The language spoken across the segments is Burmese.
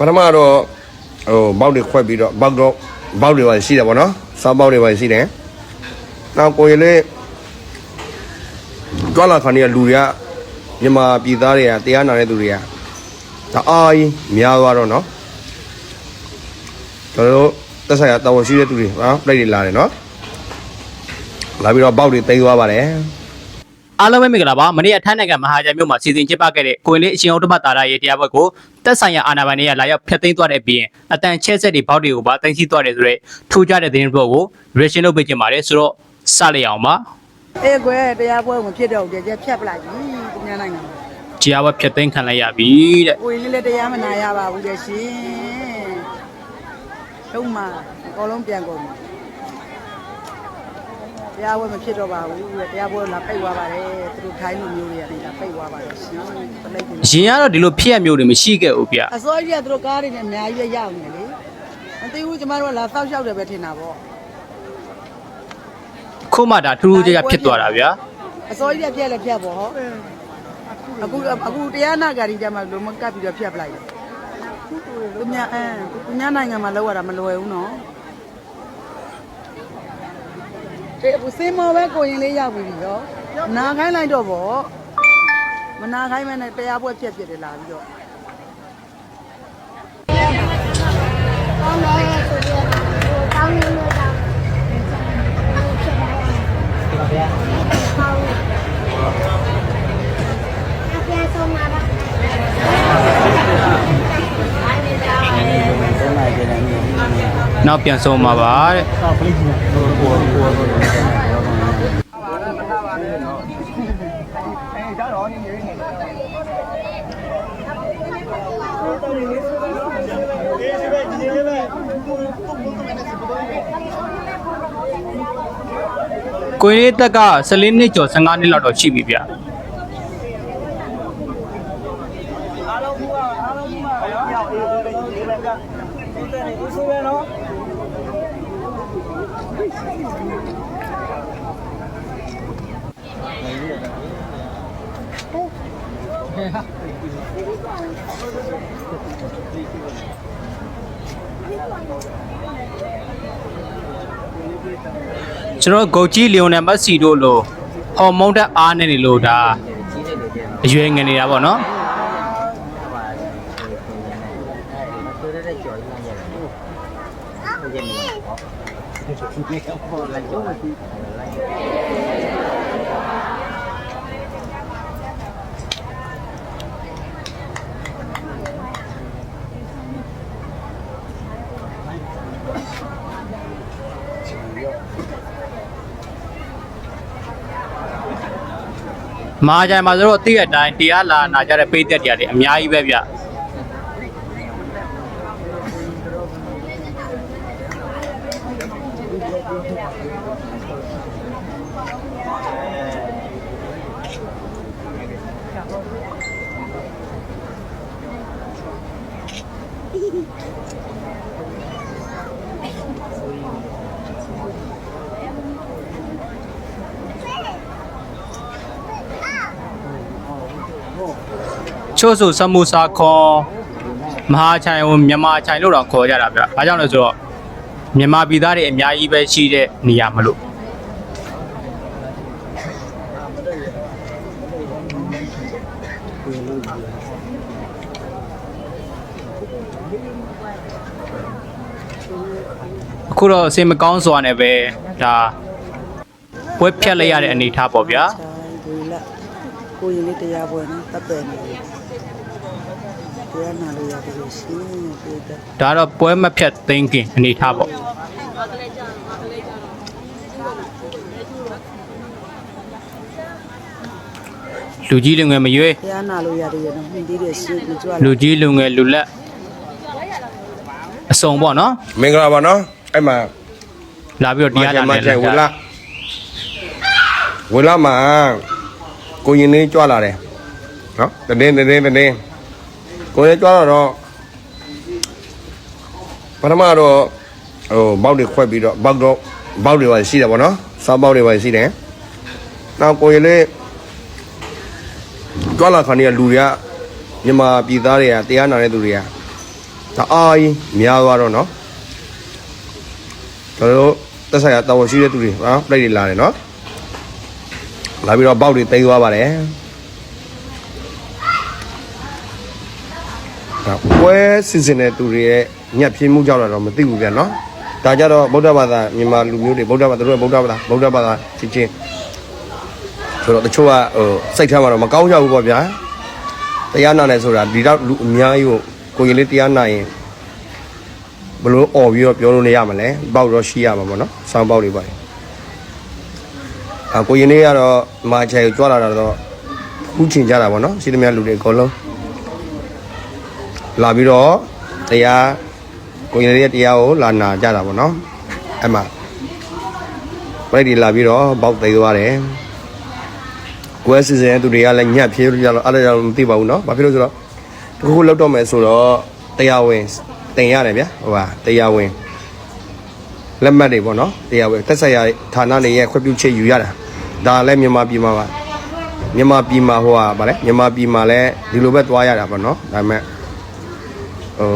ပထမတော့ဟိုဘောက်တွေခွက်ပြီးတော့ဘောက်တော့ဘောက်တွေပါရှိတယ်ပေါ့နော်စားဘောက်တွေပါရှိတယ်နောက်ကိုရလေးကြွလာခါနေလူတွေကမြန်မာပြည်သားတွေကတရားနာတဲ့သူတွေကဒါအားကြီးများသွားတော့နော်ကျွန်တော်တို့တက်ဆိုင်ရာတာဝန်ရှိတဲ့သူတွေနော်ပြိတ်တွေလာတယ်နော်လာပြီးတော့ဘောက်တွေတိမ်းသွားပါတယ် အားလုံးပဲမင်္ဂလာပါမနေ့ကထိုင်းနိုင်ငံမဟာချိုင်မြို့မှာစီစဉ်ကျင်းပခဲ့တဲ့ကိုရင်လေးအရှင်ဥဒ္ဓမတာရရဲ့တရားပွဲကိုတက်ဆိုင်ရာအာဏာပိုင်တွေကလာရောက်ဖျက်သိမ်းသွားတဲ့ပြီးရင်အတန်ချဲဆက်တွေဘောက်တွေကိုပါတင်စီသွားတယ်ဆိုတော့ထူးခြားတဲ့သတင်းဘောကို reaction လုပ်ပေးကြပါတယ်ဆိုတော့စလိုက်အောင်ပါအေးကွယ်တရားပွဲဝင်ဖြစ်တော့ကြကြဖြတ်ပလိုက်ပြီသူများနိုင်ငံမှာတရားပွဲဖျက်သိမ်းခံလိုက်ရပြီတဲ့ကိုရင်လေးလည်းတရားမနာရပါဘူးလေရှင်လုံးမအကုန်လုံးပြန်ကုန်ပြီ တရားပွဲမဖြစ်တော့ပါဘူးတဲ့တရားပွဲလာပိတ်သွားပါတယ်သူတို့ထိုင်းလူမျိုးတွေကလည်းလာပိတ်သွားပါတယ်ရှင်ပလိုက်တယ်ရင်ကတော့ဒီလိုဖြစ်ရမျိုးတွေမရှိခဲ့ဘူးဗျအစိုးရကသူတို့ကားတွေနဲ့အများကြီးပဲရောက်နေလေမသိဘူးကျမတို့ကလာစောက်ရှောက်တယ်ပဲထင်တာပေါ့ခုမှဒါထူးထူးခြားခြားဖြစ်သွားတာဗျာအစိုးရပြက်လည်းပြက်ပေါ့ဟောအခုအခုတရားနာဂါရီကြမှာလုံးမကပ်ပြီးတော့ဖြတ်ပလိုက်တယ်သူများအဲသူများနိုင်ငံမှာလောက်ရတာမလွယ်ဘူးနော် တဲ့ဘူးစင်မော်ပဲကိုရင်လေးရောက်ပြီရောနာခိုင်းလိုက်တော့ဗောမနာခိုင်းမနဲ့တရားပွဲပြက်ပြက်တယ်လာပြီးတော့ကောင်းတယ်ဆိုပြီးတော့ဟိုကောင်းနေလို့တော့ဖြစ်ပါတယ်။ဟုတ်။အပြည့်ဆုံးမှာပါ နောက်ပြန်ဆုံးမှာပါတဲ့ကိုရင်လေးတက်က14နှစ်ကျော်15နှစ်လောက်တော့ရှိပြီဗျကျွန် တော်ဂုတ်ကြီးလီယိုနယ်မက်ဆီတို့လိုဟော်မုန်းတက်အားနေနေလို့ဒါအရွယ်ငယ်နေတာပေါ့နော် မာကြိုင်မှာဆိုတော့အတိအတိုင်းတရားလာနာကြတဲ့ပိတ်သက်တရားတွေအများကြီးပဲဗျ ချို့ဆိုစမူစာခေါ်မဟာချိုင်ကိုမြန်မာချိုင်လို့တော့ခေါ်ကြတာဗျ။ဘာကြောင့်လဲဆိုတော့မြန်မာပြည်သားတွေအများကြီးပဲရှိတဲ့နေရာမလို့အခုတော့အစင်မကောင်းစွာနဲ့ပဲဒါဝက်ဖြတ်လိုက်ရတဲ့အနေအထားပေါ့ဗျာဒီလက် ကိုရင်လေးတရားပွဲနော်တပ်ပယ်နေတယ်တရားနာလို့ရတယ်ရှင်ပြေတဲ့ဒါတော့ပွဲမဖြတ်သိမ်းခင်အနေအထားပေါ့လူကြီးလူငယ်မရွေးတရားနာလို့ရတယ်ရတော့မြင်သေးတယ်ရှင်ကြွားလူကြီးလူငယ်လူလက်အစုံပေါ့နော်မင်္ဂလာပါနော်အဲ့မှာလာပြီးတော့တရားလာမနေချိုင်ဝလာဝလာမှာ ကိုရင်လေးကြွလာတယ်နော်တတင်းတတင်းတတင်းကိုရင်ကြွလာတော့ပထမတော့ဟိုဘောက်တွေခွက်ပြီးတော့ဘောက်တော့ဘောက်တွေပါရှိတယ်ပေါ့နော်စားဘောက်တွေပါရှိတယ်နောက်ကိုရင်လေးကြွလာခါနေလူတွေကမြန်မာပြည်သားတွေကတရားနာတဲ့သူတွေကဒါအားကြီးများသွားတော့နော်ကျွန်တော်တို့တက်ဆိုင်ရတော်ရှိတဲ့သူတွေနော်ပြိတ်တွေလာတယ်နော် လာပြီးတော့ပေါက်တွေတိတ်သွားပါတယ်ဒါပွဲစီစဉ်တဲ့သူတွေရဲ့ညက်ပြင်းမှုကြောင့်တော့မသိဘူးဗျာနော်ဒါကြတော့ဗုဒ္ဓဘာသာမြန်မာလူမျိုးတွေဗုဒ္ဓဘာသာတို့ကဗုဒ္ဓဘာသာဗုဒ္ဓဘာသာချင်းချင်းဆိုတော့တချို့ကဟိုစိတ်ထဲမှာတော့မကောင်းကြဘူးပေါ့ဗျာတရားနာတယ်ဆိုတာဒီတော့လူအများကြီးကိုကိုရင်လေးတရားနာရင်ဘလို့អော်ပြီးတော့ပြောလို့နေရမလဲပေါက်တော့ရှိရမှာပေါ့နော်ဆောင်းပေါက်တွေပါတယ် အကိုရင်လေးကတော့မာချယ်ကိုကြွလာတာတော့ခုချင်ကြတာပေါ့နော်စီးသမျှလူတွေအကုန်လုံးလာပြီးတော့တရားကိုရင်လေးရဲ့တရားကိုလာနာကြတာပေါ့နော်အဲ့မှာဗိုက်ဒီလာပြီးတော့ပေါက်သိသွားတယ်ကွဲစီစဉ်သူတွေကလည်းညက်ဖြစ်လို့ကြတော့အဲ့ဒါကြောင့်မသိပါဘူးနော်ဘာဖြစ်လို့ဆိုတော့တခုခုလောက်တော့မယ်ဆိုတော့တရားဝင်တင်ရတယ်ဗျာဟိုဟာတရားဝင်လက်မှတ်တွေပေါ့နော်တရားဝင်သက်ဆိုင်ရာဌာနတွေရဲ့ခွင့်ပြုချက်ယူရတာ ဒါလည်းမြန်မာပြည်မှာပါမြန်မာပြည်မှာဟိုဟာဗါလဲမြန်မာပြည်မှာလည်းဒီလိုပဲသွားရတာပေါ့နော်ဒါပေမဲ့ဟို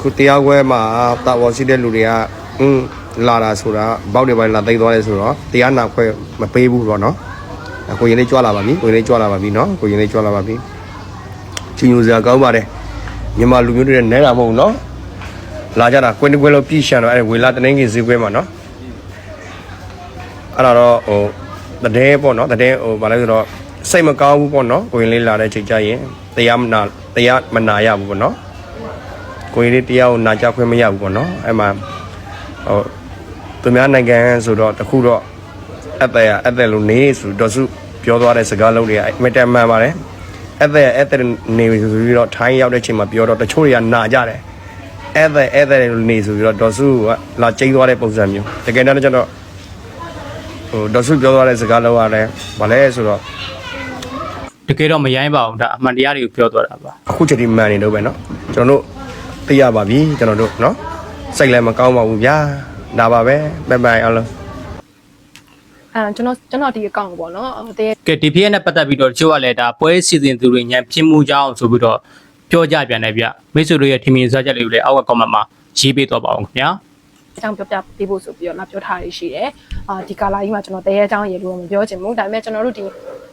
ခုတရားခွဲမှာတာဝန်ရှိတဲ့လူတွေကဟင်းလာတာဆိုတာဘောက်တွေပိုင်းလာတိတ်သွားတယ်ဆိုတော့တရားနာခွဲမပေးဘူးပေါ့နော်ကိုရင်လေးကြွလာပါပြီကိုရင်လေးကြွလာပါပြီနော်ကိုရင်လေးကြွလာပါပြီချင်းညူစရာကောင်းပါတယ်မြန်မာလူမျိုးတွေနဲ့နဲတာမဟုတ်နော်လာကြတာကွင်းတစ်ကွင်းလုံးပြည့်ရှံတော့အဲဝေလာတနင်္ဂနွေဈေးကွဲမှာနော်အဲ့တော့ဟို တည်ပေါ့နော်တည်ဟိုဘာလဲဆိုတော့စိတ်မကောင်းဘူးပေါ့နော်ကိုရင်လေးလာတဲ့ချိန်ကျရင်တရားမနာတရားမနာရဘူးပေါ့နော်ကိုရင်လေးတရားကိုနာကြခွင့်မရဘူးပေါ့နော်အဲ့မှာဟိုသူများနိုင်ငံဆိုတော့တခုတော့အသက်ရအသက်လို့နေဆိုတော့စုပြောသွားတဲ့စကားလုံးတွေကအမတန်မှန်ပါတယ်အသက်ရအသက်နေဆိုပြီးတော့ထိုင်းရောက်တဲ့ချိန်မှာပြောတော့တချို့တွေကနာကြတယ်အဲ့ဒါအဲ့ဒါနေဆိုပြီးတော့ဒေါ်စုကလာကျိန်းသွားတဲ့ပုံစံမျိုးတကယ်တော့ကျွန်တော် ဟိုဒေါ်စုပြောသွားတဲ့စကားလုံးကလည်းဗာလဲဆိုတော့ တကယ်တော့မရိုင်းပါဘူးဒါအမှန်တရားတွေကိုပြောသွားတာပါ အခုချိန်ဒီမှန်နေတော့ပဲเนาะကျွန်တော်တို့သိရပါပြီကျွန်တော်တို့เนาะစိတ်လည်းမကောင်းပါဘူးဗျာဒါပါပဲဘိုင်ဘိုင်အောင်လို့ အဲကျွန်တော်ကျွန်တော်ဒီအကောင့်ကိုပေါ့နော်တကယ် ကဲဒီဖြစ်ရနဲ့ပတ်သက်ပြီးတော့တချို့ကလည်းဒါပွဲစီစဉ်သူတွေညံပြင်းမှုကြောင်းဆိုပြီးတော့ပြောကြပြန်တယ်ဗျမိတ်ဆွေတို့ရဲ့ထင်မြင်စချက်လေးကိုလည်းအောက်က comment မှာရေးပေးတော့ပါအောင်ခင်ဗျာ အကြောင်းပြောပြပေးဖို့ဆိုပြီးတော့လာပြောထားရရှိတယ်အာဒီကာလာကြီးမှာကျွန်တော်တရေအကြောင်းရေလို့မပြောချင်ဘူးဒါပေမဲ့ကျွန်တော်တို့ဒီ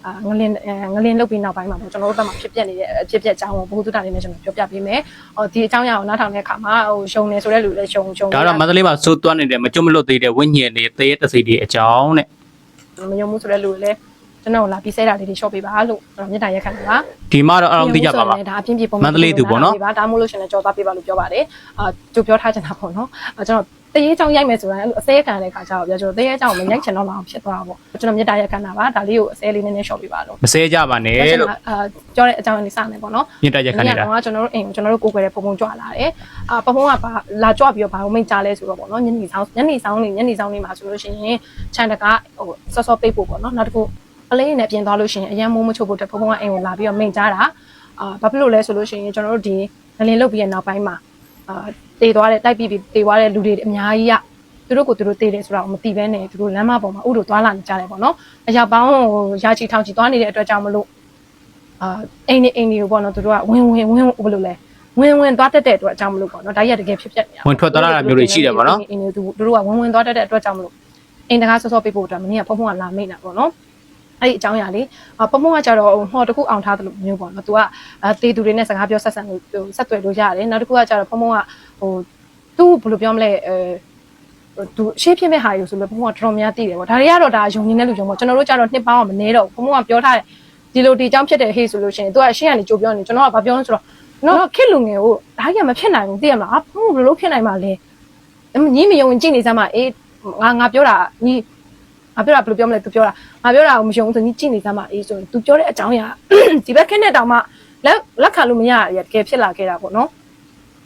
အာငလင်ငလင်လုတ်ပြီးနောက်ပိုင်းမှာပေါ့ကျွန်တော်တို့ဘက်မှာဖြစ်ပျက်နေတဲ့အဖြစ်ပျက်အကြောင်းကိုဘုသူတာလေးနဲ့ကျွန်တော်ပြောပြပေးမယ်ဟောဒီအကြောင်းအရာကိုနားထောင်တဲ့အခါမှာဟိုရှုံနေဆိုတဲ့လူလည်းရှုံရှုံဒါတော့မန္တလေးမှာစိုးသွမ်းနေတဲ့မကြုံမလွတ်သေးတဲ့ဝိညာဉ်တွေတရေတစိတွေအကြောင်းတဲ့မယုံမှုဆိုတဲ့လူလည်းကျွန်တော်လာပြီးဆဲတာလေးတွေရှော့ပေးပါလို့ကျွန်တော်မြတ်တာရက်ခံတာပါဒီမှာတော့အအောင်သိကြပါပါဒါအပြင်းပြေပုံမန္တလေးသူပေါ့နော်ဒါဒါမို့လို့ရှင်လည်းကြော်သားပေးပါလို့ပြောပါတယ်အာကြိုပြောထားချင်တာပေါ့နော်အာကျွန်တော် တရေချောင်းရိုက်မယ်ဆိုတာအဲ့လိုအစဲခံတဲ့ခါကျတော့ပြကျွန်တော်တရေချောင်းကိုမရိုက်ချင်တော့လောက်ဖြစ်သွားတာပေါ့ကျွန်တော်မြတ်တာရက်ခံတာပါဒါလေးကိုအစဲလေးနည်းနည်းရှော့ပေးပါလို့မစဲကြပါနဲ့လို့အာပြောတဲ့အကြောင်းလေးစမယ်ပေါ့နော်ညစ်တက်ရက်ခနေတာကကျွန်တော်တို့အိမ်ကိုကျွန်တော်တို့ကိုယ်ွယ်တဲ့ပုံပုံကြွလာတယ်အာပုံပုံကဘာလာကြွပြီးတော့ဘာလို့မိတ်ကြလဲဆိုတော့ပေါ့နော်ညနေဆောင်ညနေဆောင်နေညနေဆောင်နေမှာဆိုလို့ရှိရင်ခြံတကားဟိုစောစောပိတ်ဖို့ပေါ့နော်နောက်တစ်ခုအလေးနဲ့ပြင်သွားလို့ရှိရင်အရန်မိုးမချို့ဖို့အတွက်ပုံပုံကအိမ်ကိုလာပြီးတော့မိတ်ကြတာအာဘာဖြစ်လို့လဲဆိုလို့ရှိရင်ကျွန်တော်တို့ဒီငလင်လုတ်ပြီးတဲ့နောက်ပိုင်းမှာ အာတေသွားတဲ့တိုက်ပြီးပြီးတေသွားတဲ့လူတွေအများကြီးကသူတို့ကိုသူတို့တေးတယ်ဆိုတာကိုမသိဘဲနဲ့သူတို့လမ်းမပေါ်မှာဥတို့သွားလာနေကြတယ်ပေါ့နော်အရာပေါင်းဟိုရာချီထောင်ချီသွားနေတဲ့အတွက်ကြောင့်မလို့အာအိမ်နေအိမ်တွေကိုပေါ့နော်သူတို့ကဝင်ဝင်ဝင်ဘယ်လိုလဲဝင်ဝင်သွားတတ်တဲ့အတွက်အကြောင်းမလို့ပေါ့နော်ဒါကြီးကတကယ်ဖြစ်ဖြစ်နေတာဝင်ထွက်သွားတာမျိုးတွေရှိတယ်ပေါ့နော်အိမ်တွေသူတို့ကဝင်ဝင်သွားတတ်တဲ့အတွက်ကြောင့်မလို့အိမ်တကားဆော့ဆော့ပေးဖို့အတွက်မင်းကဖုံဖုံကလာမိတ်တာပေါ့နော် အဲ့ဒီအကြောင်းအရာလေးအဖုံဖုံကကြတော့ဟောတခုအောင်ထားတယ်လို့မျိုးပေါ့နော် तू ကတေးသူတွေနဲ့စကားပြောဆက်ဆံလို့ဆက်သွယ်လို့ရတယ်နောက်တစ်ခုကကြတော့ဖုံဖုံကဟိုသူ့ဘယ်လိုပြောမလဲအဲသူရှေ့ဖြစ်မဲ့ဟာယူဆိုလို့ဘုံကတော်တော်များသိတယ်ပေါ့ဒါတွေကတော့ဒါယုံနေတဲ့လူယုံပေါ့ကျွန်တော်တို့ကြတော့နှစ်ပေါင်းကမနေတော့ဘူးဘုံကပြောထားတယ်ဒီလိုဒီအကြောင်းဖြစ်တဲ့ဟေ့ဆိုလို့ရှိရင်သူကရှေ့ကနေကြိုပြောနေကျွန်တော်ကဘာပြောလဲဆိုတော့ကျွန်တော်ခက်လူငယ်ကိုဒါကြီးကမဖြစ်နိုင်ဘူးသိရမလားဘုံဘယ်လိုဖြစ်နိုင်မှာလဲညီမယုံရင်ကြည့်နေစမ်းပါအေးငါငါပြောတာညီ ငါပြောတာဘယ်လိုပြောမလဲ तू ပြောတာငါပြောတာကိုမယုံဘူးဆိုညီကြည့်နေစမ်းပါအေးဆိုရင် तू ပြောတဲ့အကြောင်းအရာဒီဘက်ခက်တဲ့တောင်မှလက်လက်ခံလို့မရရတကယ်ဖြစ်လာခဲ့တာပေါ့နော်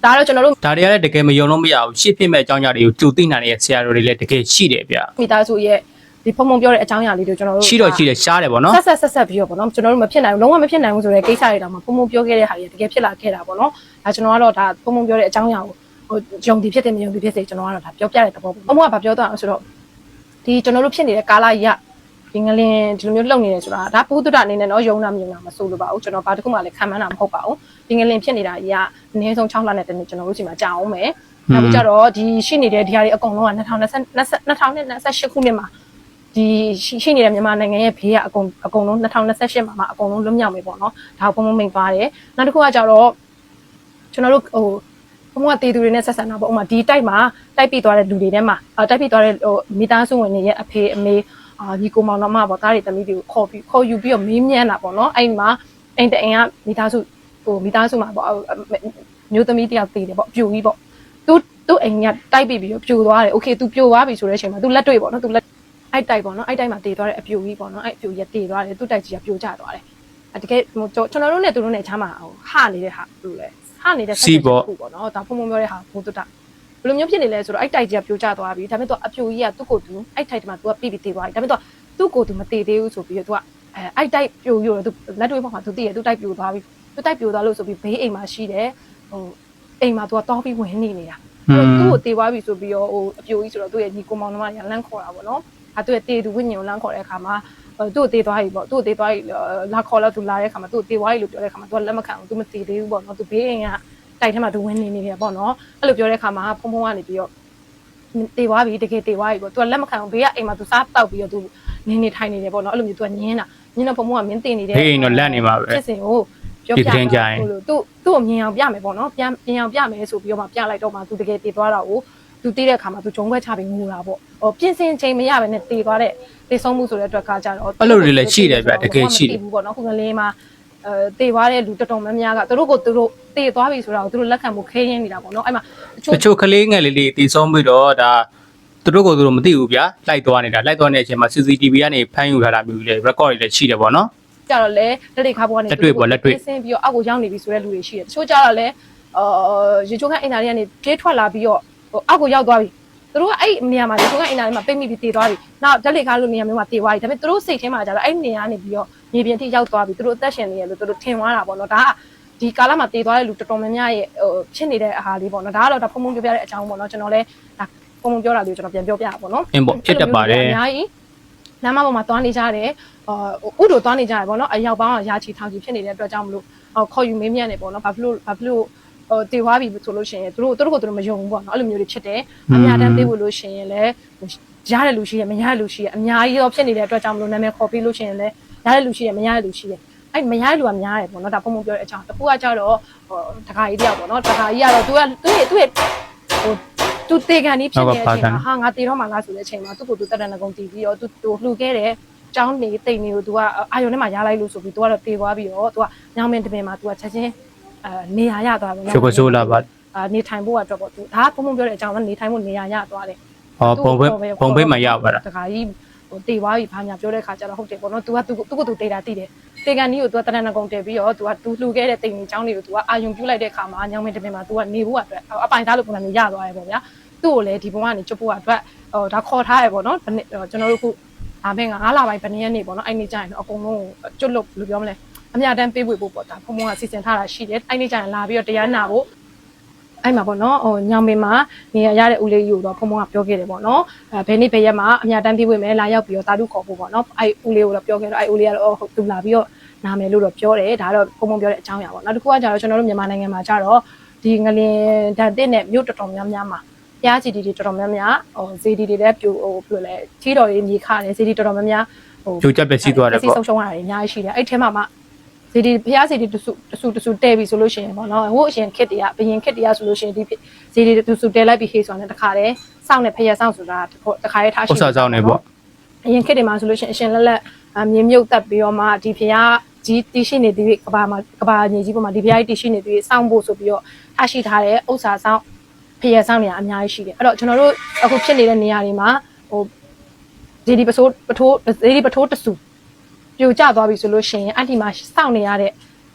ဒါတော့ကျွန်တော်တို့ဒါတွေကလည်းတကယ်မယုံလို့မရဘူးရှေ့ဖြစ်မဲ့အကြောင်းအရာတွေကိုကြိုသိနိုင်တဲ့ဆရာတော်တွေလည်းတကယ်ရှိတယ်ဗျမိသားစုရဲ့ဒီဖုံဖုံပြောတဲ့အကြောင်းအရာလေးတွေကျွန်တော်တို့ရှိတော့ရှိတယ်ရှားတယ်ပေါ့နော်ဆက်ဆက်ဆက်ဆက်ပြီးတော့ပေါ့နော်ကျွန်တော်တို့မဖြစ်နိုင်ဘူးလုံးဝမဖြစ်နိုင်ဘူးဆိုတဲ့ကိစ္စတွေတောင်မှဖုံဖုံပြောခဲ့တဲ့ဟာတွေတကယ်ဖြစ်လာခဲ့တာပေါ့နော်ဒါကျွန်တော်ကတော့ဒါဖုံဖုံပြောတဲ့အကြောင်းအရာကိုဟိုယုံဒီဖြစ်တယ်မယုံဒီဖြစ်စေကျွန်တော်ကတော့ဒါပြောပြတဲ့သဘောပေါ့ဖုံဖုံကဘာပြောတော့ဆိုတော့ ဒီကျွန်တော်တို့ဖြစ်နေတဲ့ကာလကြီးကဒီငလင်ဒီလိုမျိုးလှုပ်နေတယ်ဆိုတာဒါဘုဒ္ဓအနေနဲ့တော့ယုံတာမယုံတာမဆိုလိုပါဘူးကျွန်တော်ဘာတစ်ခုမှလည်းခံမှန်းတာမဟုတ်ပါဘူးဒီငလင်ဖြစ်နေတာကြီးကအနည်းဆုံး6လနဲ့တနေ့ကျွန်တော်တို့စီမှာကြာအောင်မယ်နောက်ပြီးကြတော့ဒီရှိနေတဲ့ဒီဟာတွေအကုန်လုံးက2020 2028ခုနှစ်မှာဒီရှိရှိနေတဲ့မြန်မာနိုင်ငံရဲ့ဘေးကအကုန်အကုန်လုံး2028မှာမှာအကုန်လုံးလွတ်မြောက်မယ်ပေါ့နော်ဒါကိုပုံမှန်မိန်ပါတယ်နောက်တစ်ခုကကြတော့ကျွန်တော်တို့ဟို ဘုံကတေးသူတွေနဲ့ဆက်ဆံတာပေါ့ဥပမာဒီတိုက်မှာတိုက်ပြီးသွားတဲ့လူတွေထဲမှာအတိုက်ပြီးသွားတဲ့ဟိုမိသားစုဝင်တွေရဲ့အဖေအမေအာဒီကိုမောင်နှမပေါ့တားတွေတမီးတွေကိုခေါ်ပြီးခေါ်ယူပြီးတော့မေးမြန်းတာပေါ့နော်အဲ့ဒီမှာအိမ်တအိမ်ကမိသားစုဟိုမိသားစုမှာပေါ့မျိုးသမီးတယောက်တည်တယ်ပေါ့ပြူကြီးပေါ့သူသူ့အိမ်ကတိုက်ပြီးပြီးတော့ပြူသွားတယ်โอเคသူပြူသွားပြီဆိုတဲ့အချိန်မှာသူလက်တွေ့ပေါ့နော်သူလက်အဲ့တိုက်ပေါ့နော်အဲ့တိုက်မှာတည်သွားတဲ့အပြူကြီးပေါ့နော်အဲ့အပြူကြီးတည်သွားတယ်သူ့တိုက်ကြီးကပြူကျသွားတယ်အတကယ်ဟိုကျွန်တော်တို့နဲ့သူတို့နဲ့ချားမှာဟိုဟနေတဲ့ဟာဘယ်လိုလဲ ဟနေတဲ့စီးပေါ့ခုပေါ့နော်ဒါဖုံဖုံပြောတဲ့ဟာဘုဒ္ဓတာဘယ်လိုမျိုးဖြစ်နေလဲဆိုတော့အဲ့တိုက်ကြီးကပြိုကျသွားပြီဒါပေမဲ့သူကအပြိုကြီးကသူ့ကိုယ်သူအဲ့ထိုက်တမှာသူကပြီးပြီးတည်သွားပြီဒါပေမဲ့သူကသူ့ကိုယ်သူမတည်သေးဘူးဆိုပြီးတော့သူကအဲအဲ့တိုက်ပြိုရိုးတော့သူလက်တွေ့ပေါ်မှာသူတည်ရသူတိုက်ပြိုသွားပြီသူတိုက်ပြိုသွားလို့ဆိုပြီးဘေးအိမ်မှာရှိတယ်ဟိုအိမ်မှာသူကတောင်းပြီးဝင်နေနေတာအဲ့တော့သူ့ကိုတည်သွားပြီဆိုပြီးတော့ဟိုအပြိုကြီးဆိုတော့သူ့ရဲ့ညီကိုမောင်နှမတွေကလန့်ခေါ်တာပေါ့နော်အဲသူ့ရဲ့တည်သူဝိညာဉ်ကိုလန့်ခေါ်တဲ့အခါမှာ သူ့ကိုတည်သွားပြီပေါ့သူ့ကိုတည်သွားပြီလာခေါ်လို့သူလာတဲ့အခါမှာသူ့ကိုတည်သွားပြီလို့ပြောတဲ့အခါမှာသူကလက်မခံဘူးသူမတည်သေးဘူးပေါ့နော်သူဘေးအိမ်ကတိုက်ထဲမှာသူဝင်နေနေတယ်ပေါ့နော်အဲ့လိုပြောတဲ့အခါမှာဖုံဖုံကနေပြီးတော့တေသွားပြီတကယ်တေသွားပြီပေါ့သူကလက်မခံဘူးဘေးကအိမ်မှာသူစားတောက်ပြီးတော့သူနေနေထိုင်နေတယ်ပေါ့နော်အဲ့လိုမျိုးသူကညင်းတာညင်းတော့ဖုံဖုံကမင်းတင်နေတယ်ဖေးအိမ်တော့လက်နေမှာပဲဖြစ်စဉ်ကိုပြောဒီပြသတင်းကြရင်ဟိုလိုသူ့သူ့ကိုမြင်အောင်ပြမယ်ပေါ့နော်ပြန်မြင်အောင်ပြမယ်ဆိုပြီးတော့မှပြလိုက်တော့မှသူတကယ်တေသွားတာကို သူတေးတဲ့အခါမှာသူဂျုံခွဲချပြီးငိုတာပေါ့ဟိုပြင်ဆင်ချိန်မရဘဲနဲ့တေသွားတဲ့တေဆုံးမှုဆိုတဲ့အတွက်ကကြတော့အဲ့လိုတွေလည်းရှိတယ်ဗျတကယ်ရှိတယ်မသိဘူးပေါ့နော်ခုကလေးမှာအဲတေသွားတဲ့လူတော်တော်များများကသူတို့ကိုသူတို့တေသွားပြီဆိုတာကိုသူတို့လက်ခံဖို့ခဲရင်းနေတာပေါ့နော်အဲ့မှာတချို့တချို့ကလေးငယ်လေးတွေတည်ဆုံးပြီးတော့ဒါသူတို့ကိုသူတို့မသိဘူးဗျာလိုက်သွားနေတာလိုက်သွားနေတဲ့အချိန်မှာ CCTV ကနေဖမ်းယူထားတာမျိုးလေ record တွေလည်းရှိတယ်ပေါ့နော်ကြတော့လေလက်တွေခါပေါ်ကနေလက်တွေ့ပေါ့လက်တွေ့ဆင်းပြီးတော့အောက်ကိုရောက်နေပြီဆိုတဲ့လူတွေရှိတယ်တချို့ကြတော့လေအာရေချိုးခန့်အင်တာတွေကနေပြေးထွက်လာပြီးတော့ ဟိုအောက်ကိုရောက်သွားပြီသူတို့ကအဲ့နေရာမှာရေချိုးခန့်အင်တာတွေမှာပိတ်မိပြီးတည်သွားပြီနောက်တက်လက်ခါလိုနေရာမျိုးမှာတည်သွားပြီဒါပေမဲ့သူတို့စိတ်ထဲမှာကြတော့အဲ့နေရာကနေပြီးတော့မြေပြင်ထိရောက်သွားပြီသူတို့အသက်ရှင်နေရလို့သူတို့ထင်သွားတာပေါ့နော်ဒါကဒီကာလမှာတည်သွားတဲ့လူတော်တော်များများရဲ့ဟိုဖြစ်နေတဲ့အာဟာလေးပေါ့နော်ဒါကတော့ဒါဖုံဖုံပြောပြတဲ့အကြောင်းပေါ့နော်ကျွန်တော်လည်းဒါဖုံဖုံပြောတာလေးကိုကျွန်တော်ပြန်ပြောပြတာပေါ့နော်အင်းပေါ့ဖြစ်တတ်ပါတယ်အများကြီးလမ်းမပေါ်မှာသွားနေကြတယ်အာဥတို့သွားနေကြတယ်ပေါ့နော်အရောက်ပေါင်းရာချီထောင်ချီဖြစ်နေတဲ့အတွက်ကြောင့်မလို့ခေါ်ယူမေးမြန်းနေပေါ့နော်ဘာဖြစ်လို့ဘာဖြစ်လို့ ဟိုတေသွားပြီဆိုလို့ရှိရင်သူတို့သူတို့ကိုသူတို့မယုံဘူးပေါ့နော်အဲ့လိုမျိုးတွေဖြစ်တယ်အများတန်းသေးဘူးလို့ရှိရင်လည်းရတဲ့လူရှိရမရတဲ့လူရှိရအများကြီးတော့ဖြစ်နေတဲ့အတွက်ကြောင့်မလို့နာမည်ခေါ်ပြီးလို့ရှိရင်လည်းရတဲ့လူရှိရမရတဲ့လူရှိရအဲ့မရတဲ့လူကများတယ်ပေါ့နော်ဒါပုံပုံပြောတဲ့အကြောင်းတစ်ခုကကြတော့ဟိုတခါကြီးတယောက်ပေါ့နော်တခါကြီးကတော့ तू ကသူ့ရဲ့သူ့ရဲ့ဟိုသူတေကန်ကြီးဖြစ်နေတဲ့အချိန်မှာဟာငါတေတော့မှလားဆိုတဲ့အချိန်မှာသူ့ကိုသူတက်တဲ့ငကုံတီးပြီးတော့သူသူလှူခဲ့တယ်ကျောင်းနေတိတ်နေကို तू ကအာယုံထဲမှာရလိုက်လို့ဆိုပြီး तू ကတော့တေသွားပြီးတော့ तू ကညောင်မင်းတပင်မှာ तू ကချက်ချင်း အဲနေရာရသွားပြီ ချိုကဆိုးလာပါ အာနေထိုင်ဖို့အတွက်ပေါ့ तू ဒါကပုံပုံပြောတဲ့အကြောင်းကနေထိုင်ဖို့နေရာရသွားတယ် ဟောပုံဖိတ်ပုံဖိတ်မှာရောက်ပါတာ တခါကြီးဟိုတေသွားပြီဘာညာပြောတဲ့ခါကျတော့ဟုတ်တယ်ပေါ့နော် तू ကသူ့ကိုသူ့ကိုသူတေတာတိတယ်တေကန်ကြီးကို तू ကတရဏဂုံတည်ပြီးတော့ तू က तू လှူခဲ့တဲ့တိမ်ကြီးကျောင်းတွေကို तू ကအာယုံပြုတ်လိုက်တဲ့ခါမှာညောင်မင်းတပင်မှာ तू ကနေဖို့အတွက်အပိုင်သားလို့ပုံစံမျိုးရသွားတယ်ပေါ့ဗျာသူ့ကိုလည်းဒီဘုံကနေချွတ်ဖို့အတွက်ဟိုဒါခေါ်ထားရပေါ့နော်ကျွန်တော်တို့ခုဒါမဲ့9လပိုင်းဗနေရက်နေ့ပေါ့နော်အဲ့နေ့ကျရင်တော့အကုန်လုံးကျွတ်လို့ဘယ်လိုပြောမလဲ အများတန်းပေးဝေဖို့ပေါ့ဒါဖုံဖုံကစီစဉ်ထားတာရှိတယ်အဲ့နေ့ကျရင်လာပြီးတော့တရားနာဖို့အဲ့မှာပေါ့နော်ဟိုညောင်မင်းမှာနေရရတဲ့ဦးလေးကြီးကိုတော့ဖုံဖုံကပြောခဲ့တယ်ပေါ့နော်အဲဘယ်နေ့ဘယ်ရက်မှာအများတန်းပေးဝေမယ်လာရောက်ပြီးတော့တာတုခေါ်ဖို့ပေါ့နော်အဲ့ဦးလေးကိုတော့ပြောခဲ့တော့အဲ့ဦးလေးကတော့ဟုတ်သူလာပြီးတော့နာမယ်လို့တော့ပြောတယ်ဒါတော့ဖုံဖုံပြောတဲ့အကြောင်းအရာပေါ့နောက်တစ်ခုကကြတော့ကျွန်တော်တို့မြန်မာနိုင်ငံမှာကြတော့ဒီငလင်ဓာတ်တဲ့နဲ့မြို့တော်တော်များများမှာပြားချီတီတွေတော်တော်များများဟိုဇေဒီတွေလည်းပြိုဟိုဘယ်လိုလဲချီတော်တွေမြေခတယ်ဇေဒီတော်တော်များများဟိုပြိုကျပျက်စီးသွားတယ်ပျက်ပေါ့ဆုံးရှုံးရတာတွေအများကြီးရှိတယ်အဲ့ထဲမှာမှ ဇေဒီဖျားဇေဒီတစုတစုတစုတဲပြီဆိုလို့ရှိရင်ပေါ့နော်ဟိုအရင်ခစ်တွေကဘယင်ခစ်တွေကဆိုလို့ရှိရင်ဒီဇေဒီတစုတဲလိုက်ပြီးဟေးဆိုတာနဲ့တခါတည်းစောင့်နေဖျက်စောင့်ဆိုတာတခါတည်းထားရှိဥစ္စာဆောင်နေပေါ့အရင်ခစ်တွေမှာဆိုလို့ရှိရင်အရှင်လက်လက်မြေမြုပ်တက်ပြီးတော့မှဒီဖျားကြီးတီးရှိနေသည်ကဘာမှာကဘာညီကြီးပေါ်မှာဒီဖျားကြီးတီးရှိနေသည်စောင့်ဖို့ဆိုပြီးတော့ထားရှိထားတဲ့ဥစ္စာဆောင်ဖျက်ဆောင်နေရအများကြီးရှိတယ်အဲ့တော့ကျွန်တော်တို့အခုဖြစ်နေတဲ့နေရာတွေမှာဟိုဒီဒီပစိုးပထိုးဒီဒီပထိုးတဆူ ပြိုကျသွားပြီဆိုလို့ရှိရင်အဲ့ဒီမှာစောင့်နေရတဲ့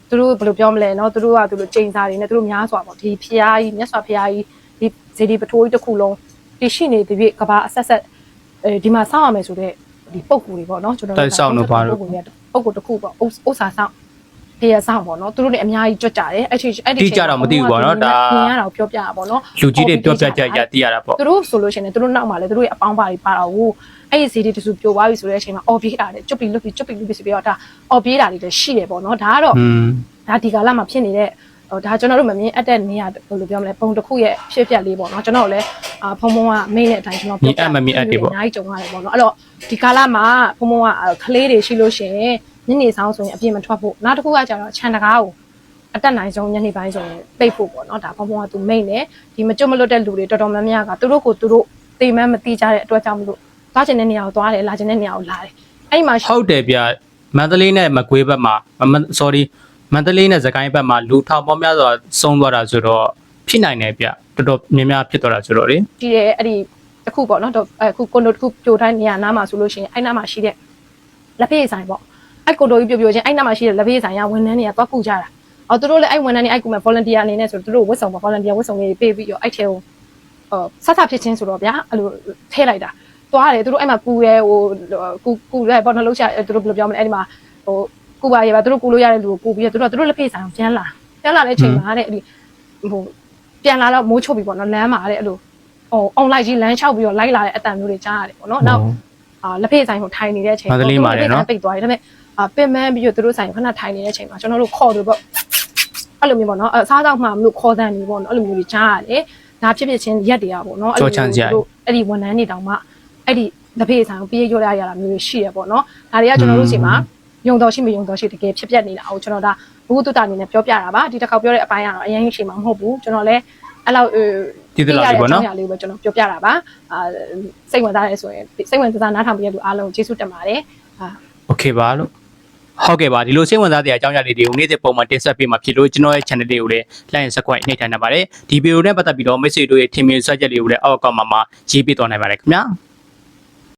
သူတို့ဘယ်လိုပြောမလဲနော်သူတို့ကသူတို့ချိန်စာတွေနဲ့သူတို့များစွာပေါ့ဒီဖျားကြီးမြတ်စွာဘုရားကြီးဒီဇေဒီပထိုးကြီးတစ်ခုလုံးတရှိနေတဲ့ပြည့်ကဘာအဆက်ဆက်အဲဒီမှာစောင့်ရမယ်ဆိုတော့ဒီပုံကူတွေပေါ့နော်ကျွန်တော်တို့တိုက်ဆောင်တော့ပါတော့ပုံကူတစ်ခုပေါ့ဥစ္စာစောင့် တရဆောင်ပေါ့နော်သူတို့လည်းအများကြီးကြွကြတယ်အဲ့ဒီအဲ့ဒီတိကျတော့မသိဘူးပေါ့နော်ဒါမြင်ရတာကိုပြောပြတာပေါ့နော်လူကြီးတွေပြောပြချက်အရသိရတာပေါ့သူတို့ဆိုလို့ရှိရင်သူတို့နောက်မှာလည်းသူတို့ရဲ့အပေါင်းပါတွေပါတော့ဟိုအဲ့ဒီစီဒီတစုပြိုသွားပြီဆိုတဲ့အချိန်မှာအော်ပြေးတာလေကျွတ်ပြီးလွတ်ပြီးကျွတ်ပြီးလွတ်ပြီးဆိုပြီးတော့ဒါအော်ပြေးတာတွေလည်းရှိတယ်ပေါ့နော်ဒါကတော့อืมဒါဒီကာလမှာဖြစ်နေတဲ့ဟိုဒါကျွန်တော်တို့မမြင်အပ်တဲ့နေရာဘယ်လိုပြောမလဲပုံတစ်ခုရဲ့ဖြစ်ပျက်လေးပေါ့နော်ကျွန်တော်လည်းအာဖုံဖုံကမိတ်တဲ့အတိုင်းကျွန်တော်ပြောပြအများကြီးကြုံရတယ်ပေါ့နော်အဲ့တော့ဒီကာလမှာဖုံဖုံကကလေးတွေရှိလို့ရှိရင် ညနေဆောင်ဆိုရင်အပြင်မထွက်ဖို့နောက်တစ်ခုကကျတော့ခြံတကားကိုအတက်နိုင်ဆုံးညနေပိုင်းဆိုရင်ပိတ်ဖို့ပေါ့နော်ဒါဖုံဖုံကသူမိတ်နေဒီမကျွတ်မလွတ်တဲ့လူတွေတော်တော်များများကသူတို့ကိုသူတို့သိမှန်းမသိကြတဲ့အတွက်ကြောင့်မလို့သွားချင်တဲ့နေရာကိုသွားတယ်လာချင်တဲ့နေရာကိုလာတယ်အဲ့ဒီမှာဟုတ်တယ်ဗျမန္တလေးနဲ့မကွေးဘက်မှာမ sorry မန္တလေးနဲ့စကိုင်းဘက်မှာလူထောင်ပေါင်းများစွာဆုံးသွားတာဆိုတော့ဖြစ်နိုင်တယ်ဗျတော်တော်များများဖြစ်သွားတာဆိုတော့လေရှိတယ်အဲ့ဒီတစ်ခုပေါ့နော်တော့အခုကွန်ဒိုတစ်ခုပြိုတိုင်းနေရာနားမှာဆိုလို့ရှိရင်အဲ့နားမှာရှိတဲ့လက်ဖေးဆိုင်ပေါ့ အဲ့ကွန်ဒိုကြီးပြိုပြိုချင်းအဲ့နားမှာရှိတဲ့လက်ဖေးဆိုင်ကဝန်ထမ်းတွေကသွားကူကြတာအော်သူတို့လည်းအဲ့ဝန်ထမ်းတွေအဲ့ကူမဲ့ volunteer အနေနဲ့ဆိုတော့သူတို့ဝတ်ဆောင်ပေါ့ volunteer ဝတ်ဆောင်လေးတွေပေးပြီးတော့အဲ့ထဲကိုဟိုဆက်ဆက်ဖြစ်ချင်းဆိုတော့ဗျာအဲ့လိုထဲလိုက်တာသွားတယ်သူတို့အဲ့မှာကူရဲဟိုကူကူရဲပေါ့နှလုံးချသူတို့ဘယ်လိုပြောမလဲအဲ့ဒီမှာဟိုကူပါရဲပါသူတို့ကူလို့ရတဲ့လူကိုကူပြီးတော့သူတို့သူတို့လက်ဖေးဆိုင်ကိုပြန်လာပြန်လာတဲ့ချိန်မှာတဲ့အဲ့ဒီဟိုပြန်လာတော့မိုးချုပ်ပြီပေါ့နော်လမ်းမှာတဲ့အဲ့လိုဟို online ကြီးလမ်းလျှောက်ပြီးတော့လိုက်လာတဲ့အတန်မျိုးတွေကြားရတယ်ပေါ့နော်။နောက်အာလက်ဖေးဆိုင်ကိုထိုင်နေတဲ့အချိန်မန္တလေးမှာလေနော်ပိတ်သွားတယ်ဒါပေမဲ့အာ ပင်မန်းပြီးတော့သူတို့ဆိုင်ကိုခဏထိုင်နေတဲ့အချိန်မှာကျွန်တော်တို့ခေါ်တယ်ပေါ့အဲ့လိုမျိုးပေါ့နော်အစားတော့မှမလို့ခေါ်တဲ့နေပေါ့နော်အဲ့လိုမျိုးတွေကြားရတယ်။ဒါဖြစ်ဖြစ်ချင်းရက်တွေကပေါ့နော်အဲ့လိုမျိုးအဲ့ဒီဝန်ထမ်းတွေတောင်မှအဲ့ဒီလက်ဖေးဆိုင်ကိုပြေးရွရရတာမျိုးတွေရှိရပေါ့နော်။ဒါတွေကကျွန်တော်တို့စီမှာယုံတော်ရှိမယုံတော်ရှိတကယ်ဖြစ်ပျက်နေတာကိုကျွန်တော်ဒါဘုဟုတ္တအနေနဲ့ပြောပြတာပါဒီတစ်ခေါက်ပြောတဲ့အပိုင်းကတော့အရင်ရှိမှာမဟုတ်ဘူးကျွန်တော်လည်းအဲ့လောက် ဒီတလောက်ကြီးပေါ့နော် အကြောင်းအရာလေးကိုပဲကျွန်တော်ပြောပြတာပါအာစိတ်ဝင်စားရဲဆိုရင်စိတ်ဝင်စားနားထောင်ပြီးတဲ့လူအားလုံးကျေးဇူးတင်ပါတယ်အာ โอเคပါလို့ ဟုတ်ကဲ့ပါဒီလိုစိတ်ဝင်စားတဲ့အကြောင်းအရာလေးတွေကိုနေ့စဉ်ပုံမှန်တင်ဆက်ပေးမှာဖြစ်လို့ကျွန်တော်ရဲ့ channel လေးကိုလည်း like and subscribe နှိပ်ထားနိုင်ပါတယ်ဒီဗီဒီယိုနဲ့ပတ်သက်ပြီးတော့မိတ်ဆွေတို့ရဲ့ထင်မြင်ဆွဲချက်လေးကိုလည်းအောက်ကမှာမှာရေးပြသွားနိုင်ပါတယ်ခင်ဗျာ